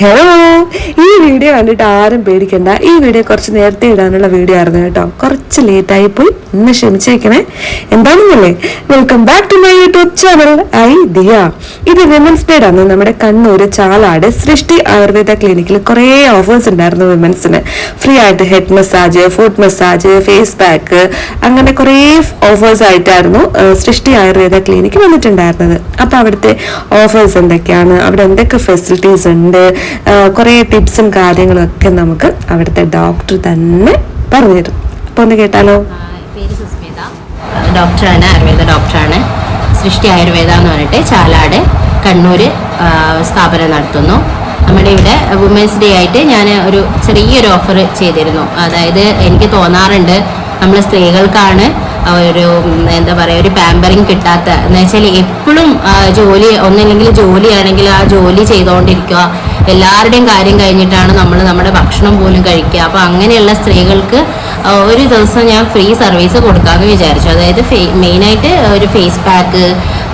Hello? ഈ video കണ്ടിട്ട് ആരും പേടിക്കണ്ട. ഈ വീഡിയോ കുറച്ച് നേരത്തെ ഇടാനുള്ള വീഡിയോ ആയിരുന്നു കേട്ടോ. കുറച്ച് ലേറ്റ് ആയി പോയി. ഒന്ന് ക്ഷമിച്ചേക്കണേ എന്താണെന്നല്ലേ? Welcome back to my YouTube channel I Diya. ഇത് വിമൻസ് ഡേ ആണ്. നമ്മുടെ കണ്ണൂര് ചാലാട് സൃഷ്ടി ആയുർവേദ ക്ലിനിക്കിൽ കുറേ ഓഫേഴ്സ് ഉണ്ടായിരുന്നു വിമൻസിന് ഫ്രീ ആയിട്ട് head massage foot massage face pack അങ്ങനെ കുറേ ഓഫേഴ്സ് ആയിട്ടായിരുന്നു സൃഷ്ടി ആയുർവേദ ക്ലിനിക്ക് വന്നിട്ടുണ്ടായിരുന്നത്. അപ്പൊ അവിടുത്തെ ഓഫേഴ്സ് എന്തൊക്കെയാണ്? അവിടെ എന്തൊക്കെ ഫെസിലിറ്റീസ് ഉണ്ട്? കുറേ ടിപ്സും കാര്യങ്ങളും ഒക്കെ നമുക്ക് അവിടുത്തെ ഡോക്ടർ തന്നെ പറഞ്ഞുതരും. അപ്പൊ ഒന്ന് കേട്ടാലോ? പേര് ഡോക്ടറാണ് ആയുർവേദ ഡോക്ടറാണ് സൃഷ്ടി ആയുർവേദ എന്ന് പറഞ്ഞിട്ട് ചാലാട് കണ്ണൂർ സ്ഥാപനം നടത്തുന്നു. നമ്മുടെ ഇവിടെ വുമൻസ് ഡേ ആയിട്ട് ഞാൻ ഒരു ചെറിയൊരു ഓഫർ ചെയ്തിരുന്നു. അതായത് എനിക്ക് തോന്നാറുണ്ട് നമ്മൾ സ്ത്രീകൾക്കാണ് ഒരു എന്താ പറയുക ഒരു പാമ്പറിങ് കിട്ടാത്ത. എന്ന് വെച്ചാൽ എപ്പോഴും ജോലി ഒന്നില്ലെങ്കിൽ ജോലിയാണെങ്കിൽ ആ ജോലി ചെയ്തുകൊണ്ടിരിക്കുക എല്ലാവരുടെയും കാര്യം കഴിഞ്ഞിട്ടാണ് നമ്മൾ നമ്മുടെ ഭക്ഷണം പോലും കഴിക്കുക. അപ്പോൾ അങ്ങനെയുള്ള സ്ത്രീകൾക്ക് ഒരു ദിവസം ഞാൻ ഫ്രീ സർവീസ് കൊടുക്കാമെന്ന് വിചാരിച്ചു. അതായത് മെയിനായിട്ട് ഒരു ഫേസ് പാക്ക്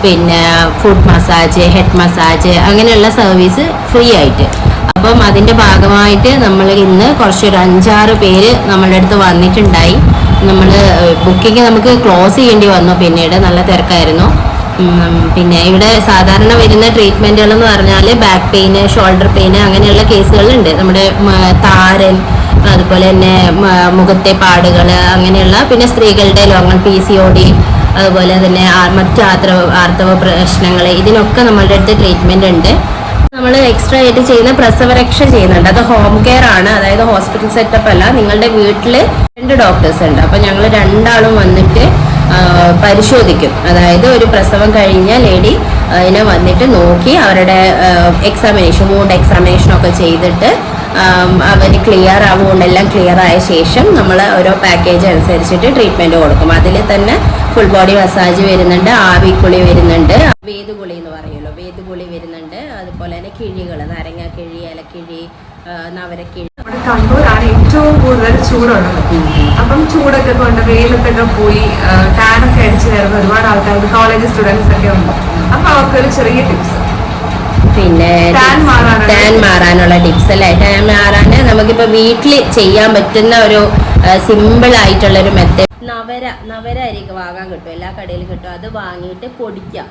പിന്നെ ഫുഡ് മസാജ് ഹെഡ് മസാജ് അങ്ങനെയുള്ള സർവീസ് ഫ്രീ ആയിട്ട്. അപ്പം അതിന്റെ ഭാഗമായിട്ട് നമ്മൾ ഇന്ന് കുറച്ച് ഒരു അഞ്ചാറ് പേര് നമ്മളുടെ അടുത്ത് വന്നിട്ടുണ്ടായി. നമ്മൾ ബുക്കിംഗ് നമുക്ക് ക്ലോസ് ചെയ്യേണ്ടി വന്നു. പിന്നീട് നല്ല തിരക്കായിരുന്നു. പിന്നെ ഇവിടെ സാധാരണ വരുന്ന ട്രീറ്റ്മെന്റുകൾ എന്ന് പറഞ്ഞാൽ ബാക്ക് പെയിന് ഷോൾഡർ പെയിന് അങ്ങനെയുള്ള കേസുകളുണ്ട് നമ്മുടെ താരൻ അതുപോലെ തന്നെ മുഖത്തെ പാടുകൾ അങ്ങനെയുള്ള പിന്നെ സ്ത്രീകളുടെ ലോങ്ങൺ പി സി ഒ ഡി അതുപോലെ തന്നെ മറ്റ് ആർത്തവ ആർത്തവ പ്രശ്നങ്ങൾ ഇതിനൊക്കെ നമ്മളുടെ അടുത്ത് ട്രീറ്റ്മെന്റ് ഉണ്ട്. നമ്മൾ എക്സ്ട്രാ ആയിട്ട് ചെയ്യുന്ന പ്രസവരക്ഷ ചെയ്യുന്നുണ്ട്. അത് ഹോം കെയർ ആണ്. അതായത് ഹോസ്പിറ്റൽ സെറ്റപ്പ് അല്ല. നിങ്ങളുടെ വീട്ടിൽ രണ്ട് ഡോക്ടേഴ്സ് ഉണ്ട്. അപ്പം ഞങ്ങൾ രണ്ടാളും വന്നിട്ട് പരിശോധിക്കും. അതായത് ഒരു പ്രസവം കഴിഞ്ഞ ലേഡി അതിനെ വന്നിട്ട് നോക്കി അവരുടെ എക്സാമിനേഷൻ വൂണ്ട് എക്സാമിനേഷൻ ഒക്കെ ചെയ്തിട്ട് അവർ ക്ലിയർ ആവുകൊണ്ടെല്ലാം ക്ലിയർ ആയ ശേഷം നമ്മൾ ഓരോ പാക്കേജ് അനുസരിച്ചിട്ട് ട്രീറ്റ്മെന്റ് കൊടുക്കും. അതിൽ തന്നെ ഫുൾ ബോഡി മസാജ് വരുന്നുണ്ട് ആവിക്കുളി വരുന്നുണ്ട് വേദുകുളി എന്ന് പറയുമല്ലോ. വേദുകുളി വരുന്നുണ്ട് അതുപോലെ തന്നെ കിഴികൾ നാരങ്ങ കിഴി ഇലക്കിഴി നവരക്കിഴി കണ്ണൂരാണ് ഏറ്റവും കൂടുതൽ ചൂടുള്ളത്. അപ്പം ചൂടൊക്കെ കൊണ്ട് വെയിലത്തൊക്കെ പോയി ടാനൊക്കെ അടിച്ചു വരുന്ന ഒരുപാട് ആൾക്കാർ കോളേജ് സ്റ്റുഡൻസ് ഒക്കെ ഉണ്ട്. അപ്പൊ അവർക്കൊരു ചെറിയ ടിപ്സ് പിന്നെ ടാൻ മാറാനുള്ള ടിപ്സ് അല്ലേ? ടാൻ മാറാൻ നമുക്കിപ്പോൾ വീട്ടിൽ ചെയ്യാൻ പറ്റുന്ന ഒരു സിമ്പിൾ ആയിട്ടുള്ള ഒരു മെത്തേഡ് നവര നവര അരിക്ക് വാങ്ങാൻ കിട്ടും. എല്ലാ കടയിലും കിട്ടും. അത് വാങ്ങിയിട്ട് പൊടിക്കാം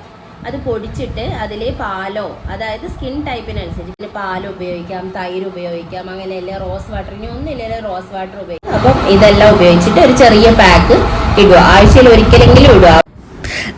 അത് പൊടിച്ചിട്ട് അതിൽ പാലോ അതായത് സ്കിൻ ടൈപ്പിനനുസരിച്ച് പിന്നെ പാൽ ഉപയോഗിക്കാം തൈര് ഉപയോഗിക്കാം അങ്ങനെ അങ്ങനെയല്ലേ റോസ് വാട്ടർ ഇനി ഒന്നുമില്ലല്ലോ റോസ് വാട്ടർ ഉപയോഗിക്കാം. അപ്പം ഇതെല്ലാം ഉപയോഗിച്ചിട്ട് ഒരു ചെറിയ പാക്ക് ഇടുക. ആഴ്ചയിൽ ഒരിക്കലെങ്കിലും ഇടുക.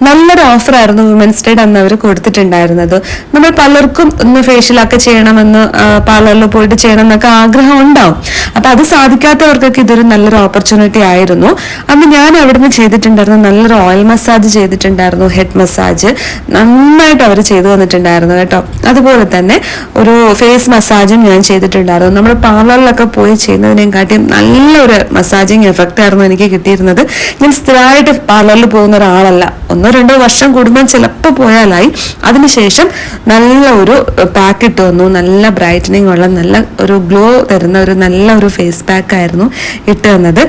നല്ലൊരു ഓഫറായിരുന്നു വുമൻസ് ഡേ അന്ന് അവർ കൊടുത്തിട്ടുണ്ടായിരുന്നത്. നമ്മൾ പലർക്കും ഒന്ന് ഫേഷ്യലൊക്കെ ചെയ്യണമെന്ന് പാർലറിൽ പോയിട്ട് ചെയ്യണം എന്നൊക്കെ ആഗ്രഹം ഉണ്ടാവും. അപ്പൊ അത് സാധിക്കാത്തവർക്കൊക്കെ ഇതൊരു നല്ലൊരു ഓപ്പർച്യൂണിറ്റി ആയിരുന്നു. അന്ന് ഞാൻ അവിടുന്ന് ചെയ്തിട്ടുണ്ടായിരുന്നു നല്ലൊരു ഓയിൽ മസാജ് ചെയ്തിട്ടുണ്ടായിരുന്നു ഹെഡ് മസാജ് നന്നായിട്ട് അവർ ചെയ്തു തന്നിട്ടുണ്ടായിരുന്നു കേട്ടോ. അതുപോലെ തന്നെ ഒരു ഫേസ് മസാജും ഞാൻ ചെയ്തിട്ടുണ്ടായിരുന്നു. നമ്മൾ പാർലറിലൊക്കെ പോയി ചെയ്യുന്നതിനെക്കാട്ടിയും നല്ലൊരു മസാജിങ് എഫക്റ്റ് ആയിരുന്നു എനിക്ക് കിട്ടിയിരുന്നത്. ഞാൻ സ്ഥിരമായിട്ട് പാർലറിൽ പോകുന്ന ഒരാളല്ല. ഒന്നോ രണ്ടോ വർഷം കൂടുമ്പോൾ ചിലപ്പോൾ പോയാലായി. അതിനുശേഷം നല്ല ഒരു പാക്ക് ഇട്ട് വന്നു. നല്ല ബ്രൈറ്റനിങ് ഉള്ള നല്ല ഒരു ഗ്ലോ തരുന്ന ഒരു നല്ല ഒരു ഫേസ് പാക്ക് ആയിരുന്നു ഇട്ട് തന്നത്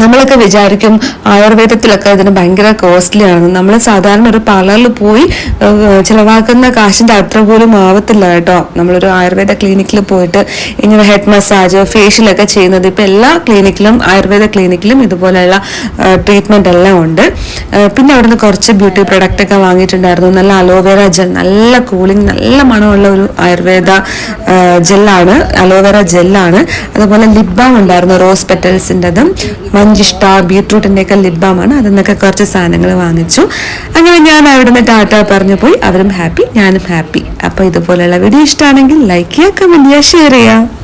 നമ്മളൊക്കെ വിചാരിക്കും ആയുർവേദത്തിലൊക്കെ ഇതിന് ഭയങ്കര കോസ്റ്റ്ലി ആണ് നമ്മൾ സാധാരണ ഒരു പാർലറിൽ പോയി ചിലവാക്കുന്ന കാശിന്റെ അത്ര പോലും ആവത്തില്ല കേട്ടോ. നമ്മളൊരു ആയുർവേദ ക്ലിനിക്കിൽ പോയിട്ട് ഇങ്ങനെ ഹെഡ് മസാജ് ഫേഷ്യലൊക്കെ ചെയ്യുന്നത് ഇപ്പൊ എല്ലാ ക്ലിനിക്കിലും ആയുർവേദ ക്ലിനിക്കിലും ഇതുപോലെയുള്ള ട്രീറ്റ്മെന്റ് എല്ലാം ഉണ്ട്. പിന്നെ അവിടുന്ന് കുറച്ച് ബ്യൂട്ടി പ്രൊഡക്റ്റ് ഒക്കെ വാങ്ങിയിട്ടുണ്ടായിരുന്നു. നല്ല അലോവേര ജെൽ നല്ല കൂളിംഗ് നല്ല മണമുള്ള ഒരു ആയുർവേദ ജെല്ലാണ് അലോവേര ജെല്ലാണ് അതുപോലെ ലിപ് ബാം ഉണ്ടായിരുന്നു റോസ് പെറ്റൽസിന്റെതും മഞ്ചിഷ്ട ബീട്രൂട്ടിന്റെ ഒക്കെ ലിപ് ബാമാണ് അതിൽ നിന്നൊക്കെ കുറച്ച് സാധനങ്ങൾ വാങ്ങിച്ചു. അങ്ങനെ ഞാൻ അവിടുന്ന് ടാറ്റ പറഞ്ഞു പോയി. അവരും ഹാപ്പി ഞാനും ഹാപ്പി അപ്പോൾ ഇതുപോലെയുള്ള വീഡിയോ ഇഷ്ടമാണെങ്കിൽ ലൈക്ക് ചെയ്യുക കമന്റ് ചെയ്യുക ഷെയർ ചെയ്യുക.